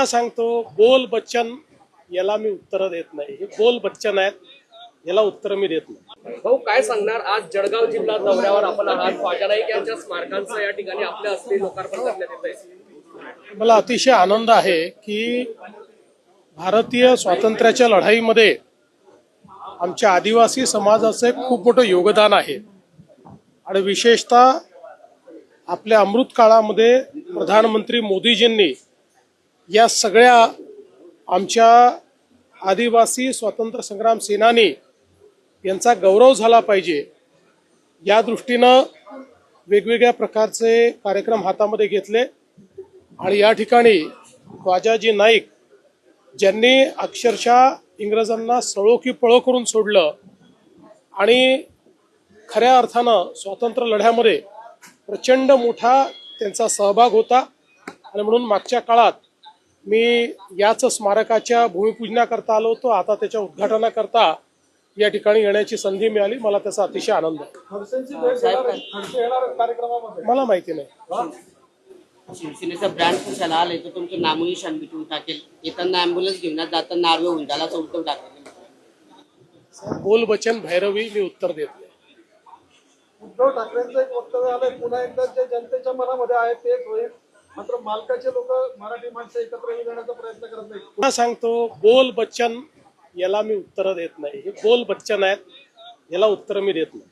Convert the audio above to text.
पुन्हा सांगतो बोल बच्चन याला मी उत्तर देत नाही. हे बोल बच्चन आहेत याला उत्तर मी देत नाही. भाऊ काय सांगणार? आज जळगाव जिल्हा दौऱ्यावर आपण आहात. ख्वाजा नाईक यांच्या स्मारकांचं या ठिकाणी आपल्या हस्ते लोकार्पण करण्यात येत आहे मला अतिशय आनंद आहे की भारतीय स्वातंत्र्याच्या लढाईमध्ये आमच्या आदिवासी समाजाचं एक खूप मोठं योगदान आहे. आणि विशेषतः आपल्या अमृत काळामध्ये प्रधानमंत्री मोदीजींनी या सगळ्या आमच्या आदिवासी स्वातंत्र्य संग्राम सेनानी यांचा गौरव झाला पाहिजे. या दृष्टीनं वेगवेगळ्या प्रकारचे कार्यक्रम हातामध्ये घेतले आणि या ठिकाणी ख्वाजाजी नाईक ज्यांनी अक्षरशः इंग्रजांना सळो की पळो करून सोडलं आणि खऱ्या अर्थानं स्वातंत्र्य लढ्यामध्ये प्रचंड मोठा त्यांचा सहभाग होता. आणि म्हणून मागच्या काळात मी याच स्मारकाच्या भूमिपूजनाकरता आलो होतो आता त्याच्या उद्घाटनाकरता या ठिकाणी येण्याची संधी मिळाली. मला त्याचा अतिशय आनंद आहे. मला माहिती नाही. शिवसेनेचा ब्रँड कशाला आलाय तर तुमचं नामोनिशान मिटवून टाकेल. येताना अँब्युलन्स घेऊन जाताना नार्वे उंडालाच उलटून टाकेल. बोल बचन भैरवी मी उत्तर देत नाही. उद्धव ठाकरेंचं एक वक्तव्य आलंय पुन्हा एकदा जे जनतेच्या मनामध्ये आहे तेच होईल. मात्र मालकाचे लोक मराठी माणसं एकत्र येऊन जाण्याचा प्रयत्न करत नाही पुन्हा सांगतो बोल बच्चन याला मी उत्तर देत नाही. हे बोल बच्चन आहेत याला उत्तर मी देत नाही.